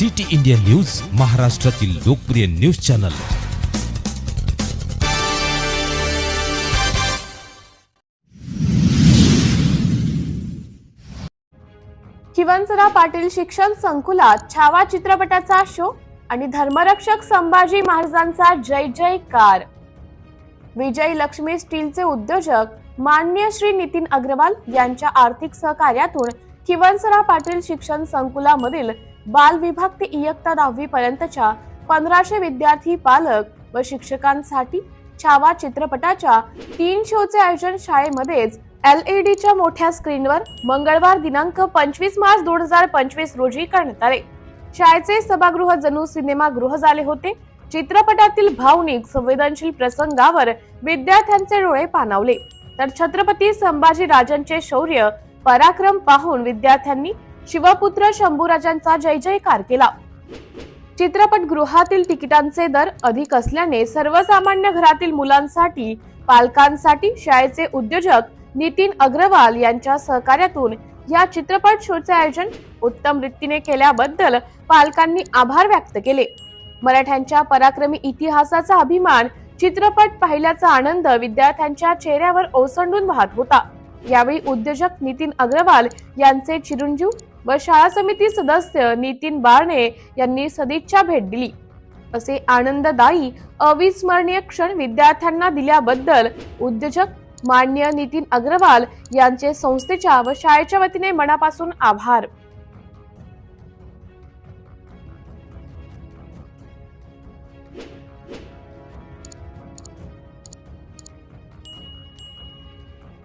City India news महाराष्ट्रातील लोकप्रिय news channel. शिवनसरा Patil शिक्षण संकुलात छावा चित्रपटाचा शो आणि धर्मरक्षक संभाजी महाराजांचा जय जयकार. विजय लक्ष्मी स्टीलचे उद्योजक मान्य श्री नितीन अग्रवाल यांच्या आर्थिक सहकार्यातून किवनसरा पाटील शिक्षण संकुलामधील बाल विभाग ते इयत्ता दहावी पर्यंतच्या पंधराशे विद्यार्थी पालक व शिक्षकांसाठी छावा चित्रपटाच्या तीन शोचे आयोजन शाळेमध्येच LED च्या मोठ्या स्क्रीनवर मंगळवार दिनांक पंचवीस मार्च दोन हजार पंचवीस रोजी करण्यात आले. शाळेचे सभागृह जणू सिनेमागृह झाले होते. चित्रपटातील भावनिक संवेदनशील प्रसंगावर विद्यार्थ्यांचे डोळे पाणावले. तर छत्रपती संभाजी राजांचे शौर्य पराक्रम पाहून विद्यार्थ्यांनी शिवपुत्र शंभूराजांचा जय जयकार केला. चित्रपटगृहातील तिकिटांचे दर अधिक असल्याने सर्वसामान्य घरातील मुलांसाठी पालकांसाठी शाळेचे उद्योजक नितीन अग्रवाल यांच्या सहकार्यातून या चित्रपट शोचे आयोजन उत्तम रीतीने केल्याबद्दल पालकांनी आभार व्यक्त केले. मराठ्यांच्या पराक्रमी इतिहासाचा अभिमान चित्रपट पाहिल्याचा आनंद विद्यार्थ्यांच्या चेहऱ्यावर ओसंडून वाहत होता. यावेळी उद्योजक नितीन अग्रवाल यांचे चिरंजीव व शाळा समिती सदस्य नितीन बारणे यांनी सदिच्छा भेट दिली. असे आनंददायी अविस्मरणीय क्षण विद्यार्थ्यांना दिल्याबद्दल उद्योजक मान्य नितीन अग्रवाल यांचे संस्थेच्या व शाळेच्या वतीने मनापासून आभार.